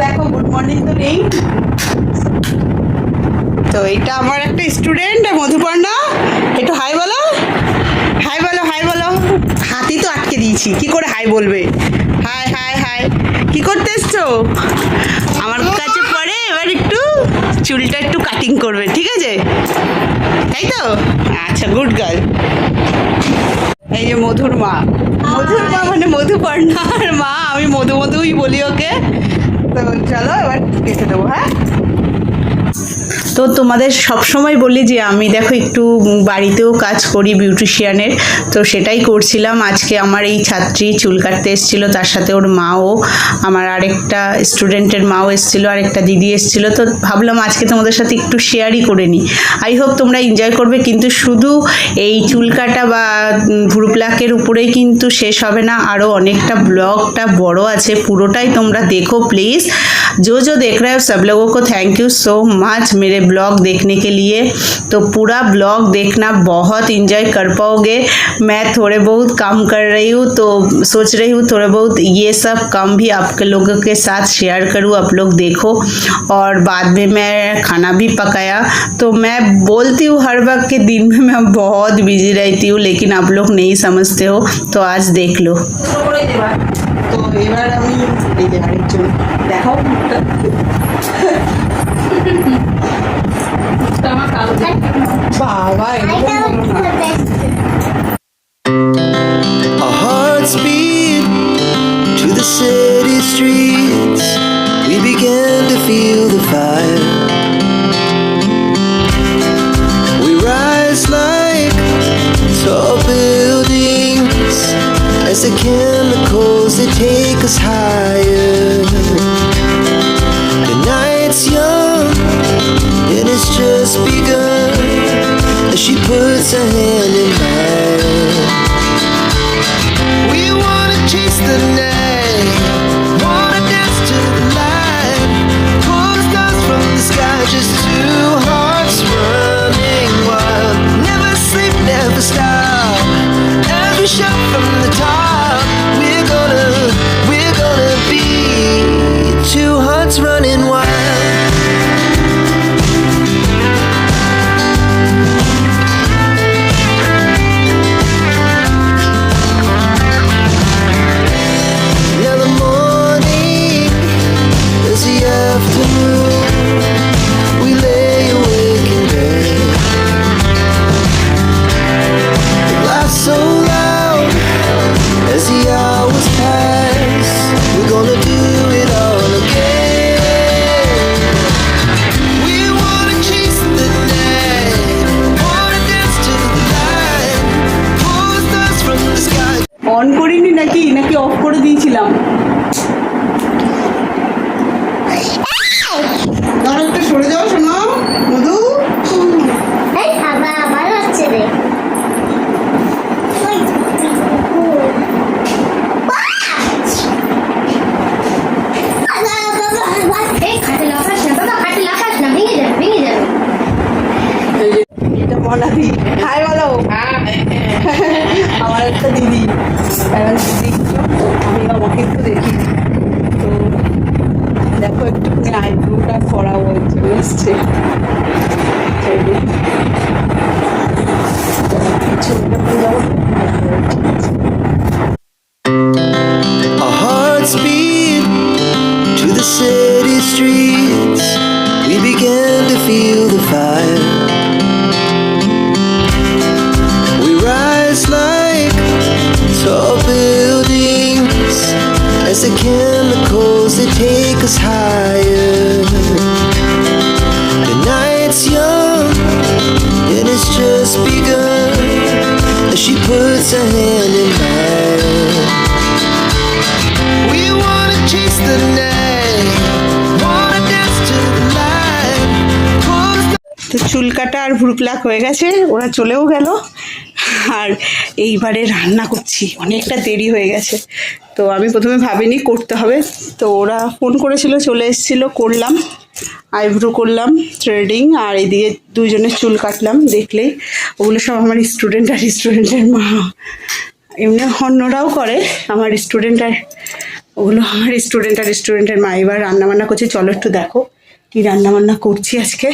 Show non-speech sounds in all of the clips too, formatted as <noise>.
দেখো good morning তো নেই। তো এটা আমার একটা স্টুডেন্ট মধুপর্ণা। একটু হাই বলো। হাই বলো হাই বলো। হাতি তো আটকে দিয়েছি, কি করে হাই বলবে? হাই হাই হাই কি করতে এসছো? আমার কাছে পরে, এবার একটু চুলটা একটু কাটিং করবে, ঠিক আছে? তাই তো? আচ্ছা গুড গার্ল এই যে মধুর মা। মধুর মা মানে মধুপর্ণার মা। আমি মধু মধুই বলি ওকে। তো চলো এবার কেটে দেবো হ্যাঁ? তো তোমাদের সবসময় বলি যে আমি দেখো একটু বাড়িতেও কাজ করি বিউটিশিয়ানের তো সেটাই করছিলাম আজকে আমার এই ছাত্রী চুল কাটতে এসেছিলো তার সাথে ওর মাও আমার আরেকটা স্টুডেন্টের মাও এসেছিলো আরেকটা দিদি এসেছিলো তো ভাবলাম আজকে তোমাদের সাথে একটু শেয়ারই করে নিই আই হোপ তোমরা এনজয় করবে কিন্তু শুধু এই চুল কাটা বা ভুরু প্লাকের উপরেই কিন্তু শেষ হবে না আরও অনেকটা ব্লগটা বড় আছে পুরোটাই তোমরা দেখো প্লিজ जो जो देख रहे हो सब लोगों को थैंक यू सो मच मेरे ब्लॉग देखने के लिए तो पूरा ब्लॉग देखना बहुत इंजॉय कर पाओगे मैं थोड़े बहुत काम कर रही हूँ तो सोच रही हूँ थोड़े बहुत ये सब काम भी आपके लोगों के साथ शेयर करूँ आप लोग देखो और बाद में मैं खाना भी पकाया तो मैं बोलती हूँ हर वक्त के दिन में मैं बहुत बिजी रहती हूँ लेकिन आप लोग नहीं समझते हो तो आज देख लो তো এবার আমি এই যে আরেকজন দেখাও <laughs> 好嘞。She puts her hand in mine. We wanna chase the night, wanna dance to the light, pull the stars from the sky, just on করিনি নাকি? নাকি অফ করে দিয়েছিলাম? একটু সরে যাও শোনো। মধু। এটা মনাদি হাই বলো। আমার একটা দিদি। এবার দিদি as the chemicals they take us higher. The night's young and it's just begun as she puts her hand in mine. We wanna chase the night, wanna dance to the light, the চুল কাটা আর ভুরু pluck হয়ে গেছে ওরা চলেও গেল আর এইবারে রান্না করছি অনেকটা দেরি হয়ে গেছে তো আমি প্রথমে ভাবিনি করতে হবে। তো ওরা ফোন করেছিল, চলে এসেছিল, করলাম। আইব্রো করলাম, থ্রেডিং, আর এইদিকে দুজনের চুল কাটলাম, দেখলেই। ওগুলো সব আমার স্টুডেন্ট আর স্টুডেন্টের মা। এমনি অন্যরাও করে, আমার স্টুডেন্ট আর ওগুলো আমার স্টুডেন্ট আর স্টুডেন্টের মা। এবার রান্না বান্না করছে, চলো একটু দেখো কি রান্নাবান্না করছি আজকে।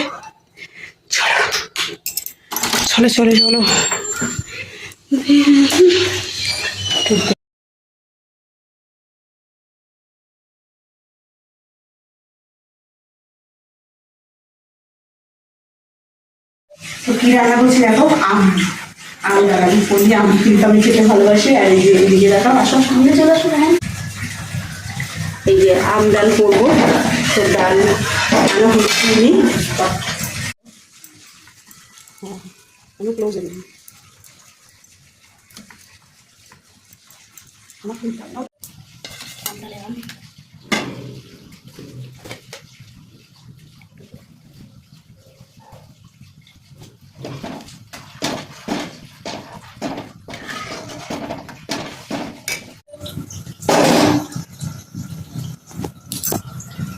চলো চলো চলো চলো। তো কি রান্না করছি দেখো? আম। আম রান্না করলি আম কিন্তু আমি খেতে ভালোবাসি, আর এই যে এদিকে দেখো আসো সামনে চলে আসো হ্যাঁ। এই যে আম ডাল করব, তো ডাল রান্না হচ্ছে আমি ক্লোজ আমার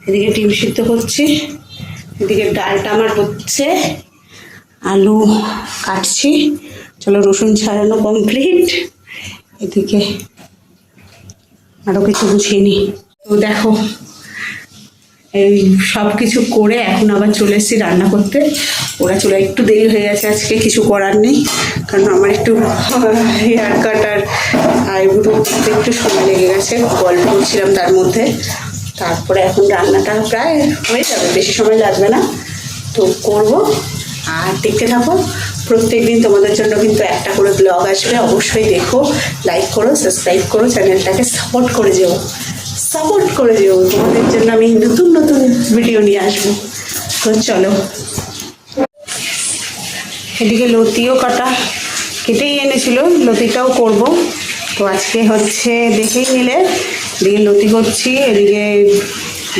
এদিকে ডিম সিদ্ধ করছি, এদিকে ডালটা আমার হচ্ছে, আলু কাটছি। চলো রসুন ছাড়ানো কমপ্লিট এদিকে আরও কিছু গুছিয়ে নিই। তো দেখো, এই সব কিছু করে এখন আবার চলে এসেছি রান্না করতে। ওরা চলে, একটু দেরি হয়ে গেছে আজকে, কিছু করার নেই। কারণ আমার একটু হেয়ার কাট আর আইব্রো একটু সময় লেগে গেছে। গল্প করছিলাম তার মধ্যে। তারপরে এখন রান্নাটা প্রায় হয়ে যাবে, বেশি সময় লাগবে না। তো করব। আর দেখতে থাকো প্রত্যেক দিন তোমাদের জন্য কিন্তু একটা করে ব্লগ আসবে, অবশ্যই দেখো লাইক করো সাবস্ক্রাইব করো চ্যানেলটাকে সাপোর্ট করে যেও। সাপোর্ট করে যেও, তোমাদের জন্য আমি নতুন নতুন ভিডিও নিয়ে আসব। তো চলো। এদিকে লতিও কাটা কেটেই এনেছিল, লতিটাও করব। তো আজকে হচ্ছে দেখেই নিলে। এদিকে লতি করছি, এদিকে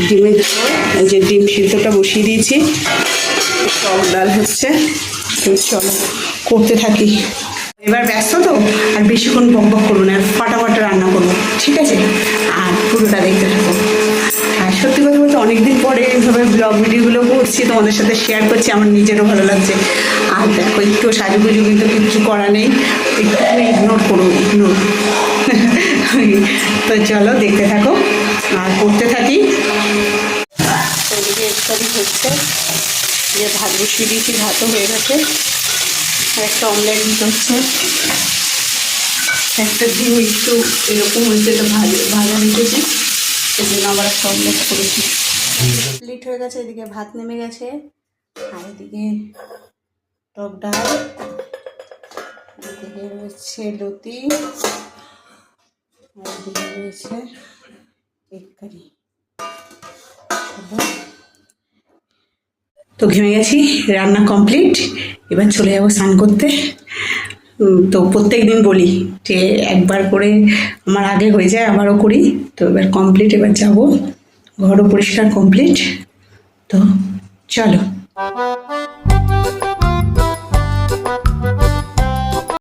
ডিমের যে ডিম সিদ্ধটা বসিয়ে দিয়েছি। টক ডাল হচ্ছে করতে থাকি। এবার ব্যস্ত তো, আর বেশিক্ষণ বক বক করব না, আর ফাটাফাটা রান্না করব, ঠিক আছে? আর পুরোটা দেখতে থাকো। আর সত্যি কথা বলতে অনেকদিন পরে এইভাবে ব্লগ ভিডিওগুলো করছি, তোমাদের সাথে শেয়ার করছি, আমার নিজেরও ভালো লাগছে। আর দেখো একটু সাজুগুজু কিন্তু কিছু করা নেই একটু ইগনোর করো ইগনোর তো চলো দেখতে থাকো আর করতে থাকি। ওইদিকে ইত্যাদি হচ্ছে। যে ভাত বসিয়ে দিয়েছি, ভাতও হয়ে গেছে। একটা অমলেট দিতে হচ্ছে একটা ডিম একটু এরকম হয়েছে এটা ভাজা ভাজা রেখেছি। সেই জন্য আবার একটা অমলেট করেছি। কমপ্লিট হয়ে গেছে, এদিকে ভাত নেমে গেছে। আর এদিকে টক ডাল। এদিকে রয়েছে লতি। রয়েছে এগ কারি তো ঘেমে গেছি, রান্না কমপ্লিট এবার চলে যাব স্নান করতে। তো প্রত্যেক দিন বলি যে একবার করে আমার আগে হয়ে যায়, আবারও করি। তো এবার কমপ্লিট এবার যাব। ঘরও পরিষ্কার কমপ্লিট তো চলো।